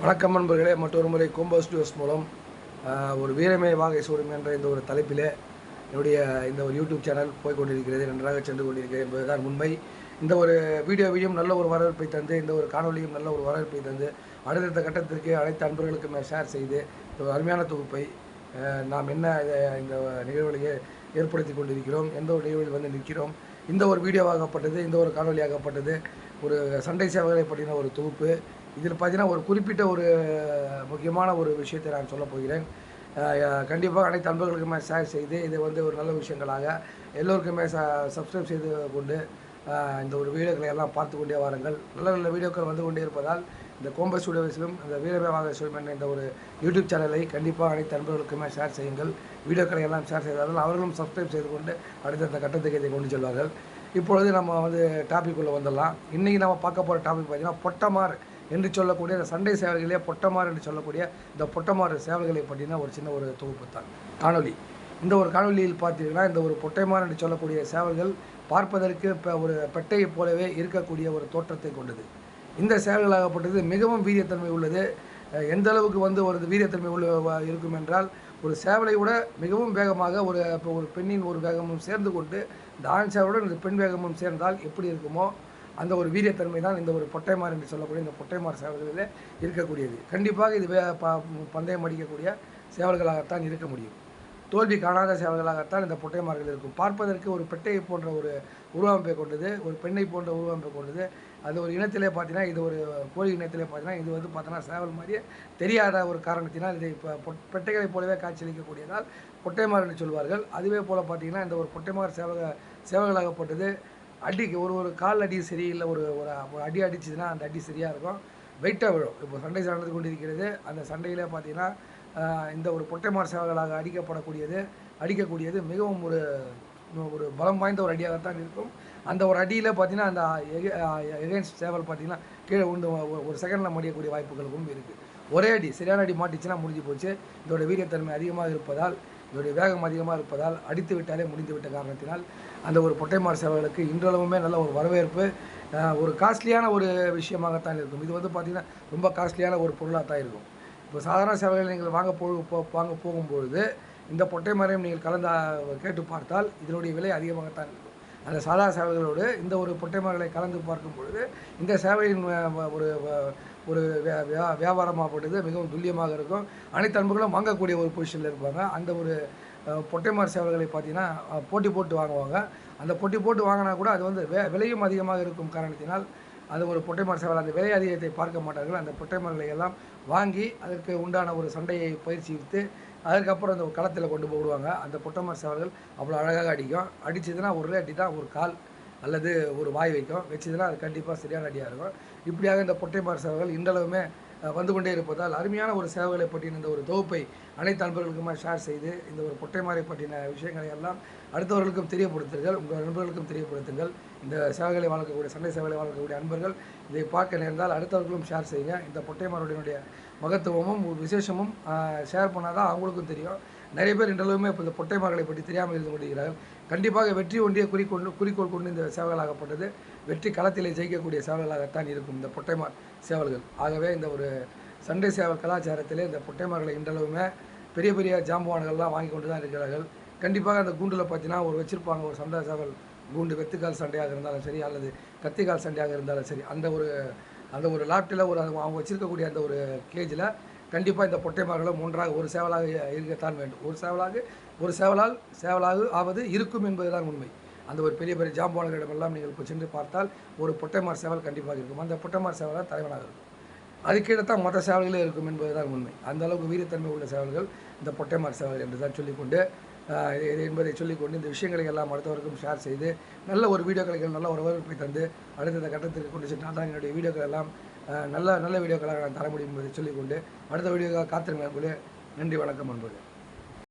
வணக்கம் நண்பர்களே மற்றொரு முறை கோம்போ ஸ்டுடியோஸ் மூலம் ஒரு வீரமே வாகை சூடும் என்ற இந்த ஒரு தலைப்பிலே என்னுடைய இந்த ஒரு யூடியூப் சேனல் போய்கொண்டிருக்கிறது நன்றாக சென்று கொண்டிருக்கிறது என்பதுதான் உண்மை. இந்த ஒரு வீடியோவையும் நல்ல ஒரு வரவேற்பை தந்து இந்த ஒரு காணொலியும் நல்ல ஒரு வரவேற்பை தந்து அடுத்தடுத்த கட்டத்திற்கு அனைத்து அன்பர்களுக்கும் ஷேர் செய்து இந்த ஒரு அருமையான தொகுப்பை நாம் என்ன இந்த நிகழ்வுகளையே ஏற்படுத்தி கொண்டிருக்கிறோம் எந்த ஒரு நிகழ்வில் வந்து நிற்கிறோம் இந்த ஒரு வீடியோவாகப்பட்டது இந்த ஒரு காணொலியாகப்பட்டது ஒரு சண்டை சேவைகளை பற்றின ஒரு தொகுப்பு இதில் பார்த்தீங்கன்னா ஒரு குறிப்பிட்ட ஒரு முக்கியமான ஒரு விஷயத்தை நான் சொல்ல போகிறேன். கண்டிப்பாக அனைத்து அன்பர்களுக்குமே ஷேர் செய்து இதை வந்து ஒரு நல்ல விஷயங்களாக எல்லோருக்குமே ச சப்ஸ்கிரைப் செய்து கொண்டு இந்த ஒரு வீடியோக்களை எல்லாம் பார்த்து கொண்டே வாருங்கள். நல்ல நல்ல வீடியோக்கள் வந்து கொண்டே இருப்பதால் இந்த கோம்பை ஸ்டுடியோஸிலும் இந்த வீரமேவாக சொல்லும் என்ற இந்த ஒரு யூடியூப் சேனலை கண்டிப்பாக அனைத்து அன்பர்களுக்குமே ஷேர் செய்யுங்கள். வீடியோக்களை எல்லாம் ஷேர் செய்தார்கள். அவர்களும் சப்ஸ்கிரைப் செய்து கொண்டு அடுத்தடுத்த கட்டத்துக்கு இதை கொண்டு செல்வார்கள். இப்பொழுது நம்ம வந்து டாபிக் உள்ளே வந்துடலாம். இன்றைக்கி நம்ம பார்க்க போகிற டாபிக் பார்த்தீங்கன்னா பொட்டமார் என்று சொல்லக்கூடிய இந்த சண்டை சேவல்களே பொட்டமார் என்று சொல்லக்கூடிய இந்த பொட்டமார் சேவல்களை பற்றின ஒரு சின்ன ஒரு தொகுப்பு தான். காணொலி இந்த ஒரு காணொலியில் பார்த்தீங்கன்னா இந்த ஒரு பொட்டைமார் என்று சொல்லக்கூடிய சேவல்கள் பார்ப்பதற்கு இப்போ ஒரு பெட்டையைப் போலவே இருக்கக்கூடிய ஒரு தோற்றத்தை கொண்டது. இந்த சேவல்களாகப்பட்டது மிகவும் வீரியத்தன்மை உள்ளது. எந்த அளவுக்கு வந்து ஒரு வீரியத்தன்மை உள்ள இருக்கும் என்றால் ஒரு சேவலை விட மிகவும் வேகமாக ஒரு இப்போ ஒரு பெண்ணின் ஒரு வேகமும் சேர்ந்து கொண்டு இந்த ஆண் சேவலுடன் இந்த பெண் வேகமும் சேர்ந்தால் எப்படி இருக்குமோ அந்த ஒரு வீரியத்தன்மை தான் இந்த ஒரு பொட்டைமார் என்று சொல்லக்கூடிய இந்த பொட்டைமார் சேவல்களில் இருக்கக்கூடியது. கண்டிப்பாக இது ப- பந்தயம் அடிக்கக்கூடிய சேவல்களாகத்தான் இருக்க முடியும். தோல்வி காணாத சேவல்களாகத்தான் இந்த பொட்டைமார்கள் இருக்கும். பார்ப்பதற்கு ஒரு பெட்டையை போன்ற ஒரு உருவமைப்பை கொண்டது ஒரு பெண்ணை போன்ற உருவமைப்பை கொண்டது அது ஒரு இனத்திலே பார்த்தீங்கன்னா இது ஒரு கோழி இனத்திலே பார்த்தீங்கன்னா இது வந்து பார்த்தோன்னா சேவல் மாதிரியே தெரியாத ஒரு காரணத்தினால் இதை இப்போ பொட்- பெட்டைகளைப் போலவே காட்சியளிக்கக்கூடியதால் பொட்டைமார் என்று சொல்வார்கள். அதுவே போல் பார்த்தீங்கன்னா இந்த ஒரு பொட்டைமார் சேவக சேவல்களாகப்பட்டது அடிக்கு ஒரு ஒரு கால் அடி சரி இல்லை ஒரு ஒரு அடி அடிச்சதுன்னா அந்த அடி சரியாக இருக்கும். வெயிட்டாக விழும். இப்போ சண்டை நடந்து கொண்டிருக்கிறது அந்த சண்டையிலே பார்த்தீங்கன்னா இந்த ஒரு பொட்டைமார் சேவல்களாக அடிக்கப்படக்கூடியது அடிக்கக்கூடியது மிகவும் ஒரு ஒரு பலம் வாய்ந்த ஒரு அடியாகத்தான் இருக்கும். அந்த ஒரு அடியில் பார்த்தீங்கன்னா அந்த எகேன்ஸ்ட் சேவல் பார்த்தீங்கன்னா கீழே உண்டு ஒரு செகண்டில் முடியக்கூடிய வாய்ப்புகளுக்கும் இருக்குது ஒரே அடி சரியான அடி மாட்டிச்சுன்னா முடிஞ்சு போச்சு. இதோட வீரியத்தன்மை அதிகமாக இருப்பதால் இதோடைய வேகம் அதிகமாக இருப்பதால் அடித்து விட்டாலே முடிந்து விட்ட காரணத்தினால் அந்த ஒரு பொட்டைமார் சேவைகளுக்கு இன்றளவுமே நல்ல ஒரு வரவேற்பு ஒரு காஸ்ட்லியான ஒரு விஷயமாகத்தான் இருக்கும். இது வந்து பார்த்திங்கன்னா ரொம்ப காஸ்ட்லியான ஒரு பொருளாக தான் இருக்கும். இப்போ சாதாரண சேவைகளை நீங்கள் வாங்க போ போ- வாங்க போகும்பொழுது இந்த பொட்டை மரம் நீங்கள் கலந்து கேட்டு பார்த்தால் இதனுடைய விலை அதிகமாகத்தான் இருக்கும். அந்த சாதா சேவைகளோடு இந்த ஒரு பொட்டைமார்களை கலந்து பார்க்கும் பொழுது இந்த சேவையின் ஒரு ஒரு வியா- வியா- வியாபாரமாகப்பட்டது மிகவும் துல்லியமாக இருக்கும். அனைத்து அன்புகளும் வாங்கக்கூடிய ஒரு பொசிஷனில் இருப்பாங்க. அந்த ஒரு பொட்டைமார் சேவல்களை பார்த்தீங்கன்னா போட்டி போட்டு வாங்குவாங்க. அந்த போட்டி போட்டு வாங்கினா கூட அது வந்து விலையும் அதிகமாக இருக்கும் காரணத்தினால் அது ஒரு பொட்டைமார் சேவல் அந்த விலை அதிகத்தை பார்க்க மாட்டார்கள். அந்த பொட்டைமார்களை எல்லாம் வாங்கி அதற்கு உண்டான ஒரு சண்டையை பயிற்சி பயிற்சித்து அதுக்கப்புறம் அந்த களத்தில் கொண்டு போடுவாங்க அந்த பொட்டைமார் சேவல்கள் அவ்வளோ அழகாக அடிக்கும். அடிச்சதுன்னா ஒரு அடி தான் ஒரு கால் அல்லது ஒரு வாய் வைக்கும். வச்சதுன்னா அது கண்டிப்பாக சரியான அடியாக இருக்கும். இப்படியாக இந்த பொட்டைமார் சேவல்கள் இன்றளவுமே வந்து கொண்டே இருப்பதால் அருமையான ஒரு சேவைகளை பற்றின இந்த ஒரு தொகுப்பை அனைத்து நண்பர்களுக்குமே ஷேர் செய்து இந்த ஒரு பொட்டைமாரை பற்றின விஷயங்களை எல்லாம் அடுத்தவர்களுக்கும் தெரியப்படுத்துங்கள் உங்கள் நண்பர்களுக்கும் தெரியப்படுத்துங்கள். இந்த சேவைகளை வளர்க்கக்கூடிய சண்டை சேவைகளை வளர்க்கக்கூடிய அன்பர்கள் இதை பார்க்க நேர்ந்தால் அடுத்தவர்களும் ஷேர் செய்யுங்க. இந்த பொட்டைமாருடைய மகத்துவமும் விசேஷமும் ஷேர் பண்ணால் தான் அவங்களுக்கும் தெரியும். நிறைய பேர் இன்றளவுமே இப்போ இந்த பொட்டைமார்களை பற்றி தெரியாமல் இருந்து கொண்டிருக்கிறார்கள். கண்டிப்பாக வெற்றி ஒன்றிய குறிக்கொண்டு குறிக்கோள் கொண்டு இந்த சேவல்களாகப்பட்டது. வெற்றி களத்திலே ஜெயிக்கக்கூடிய சேவல்களாகத்தான் இருக்கும் இந்த பொட்டைமார் சேவல்கள். ஆகவே இந்த ஒரு சண்டை சேவல் கலாச்சாரத்திலே இந்த பொட்டைமார்களை இன்றளவுமே பெரிய பெரிய ஜாம்பவான்கள்லாம் வாங்கி கொண்டு தான் இருக்கிறார்கள். கண்டிப்பாக அந்த கூண்டில் பார்த்தீங்கன்னா ஒரு வச்சிருப்பாங்க ஒரு சண்டை சேவல் கூண்டு வெத்துக்கால் சண்டையாக இருந்தாலும் சரி அல்லது கத்திக்கால் சண்டையாக இருந்தாலும் சரி அந்த ஒரு அந்த ஒரு லாட்டில் ஒரு அவங்க வச்சுருக்கக்கூடிய அந்த ஒரு கேஜில் கண்டிப்பாக இந்த பொட்டைமார்களும் ஒன்றாக ஒரு சேவலாக இருக்கத்தான் வேண்டும். ஒரு சேவலாக ஒரு சேவலால் சேவலாக ஆவது இருக்கும் என்பதுதான் உண்மை. அந்த ஒரு பெரிய பெரிய ஜாம்பவான்களிடமெல்லாம் நீங்கள் இப்போ சென்று பார்த்தால் ஒரு பொட்டைமார் சேவல் கண்டிப்பாக இருக்கும். அந்த பொட்டைமார் சேவலால் தலைவனாக இருக்கும். அதுக்கீழே தான் மற்ற சேவல்களே இருக்கும் என்பதுதான் உண்மை. அந்த அளவுக்கு வீரத்தன்மை உள்ள சேவல்கள் இந்த பொட்டைமார் சேவல் என்று தான் சொல்லிக்கொண்டு இது என்பதை சொல்லிக்கொண்டு இந்த விஷயங்களை எல்லாம் அடுத்தவருக்கும் ஷேர் செய்து நல்ல ஒரு வீடியோக்களை நல்ல ஒரு வரவேற்பை தந்து அடுத்த கட்டத்திற்கு கொண்டு சென்றால் தான் என்னுடைய வீடியோக்கள் எல்லாம் நல்ல நல்ல வீடியோக்களாக நான் தர முடியும் என்பதை சொல்லிக்கொண்டு அடுத்த வீடியோக்காக காத்திருங்க நன்றி வணக்கம் நண்பர்களே.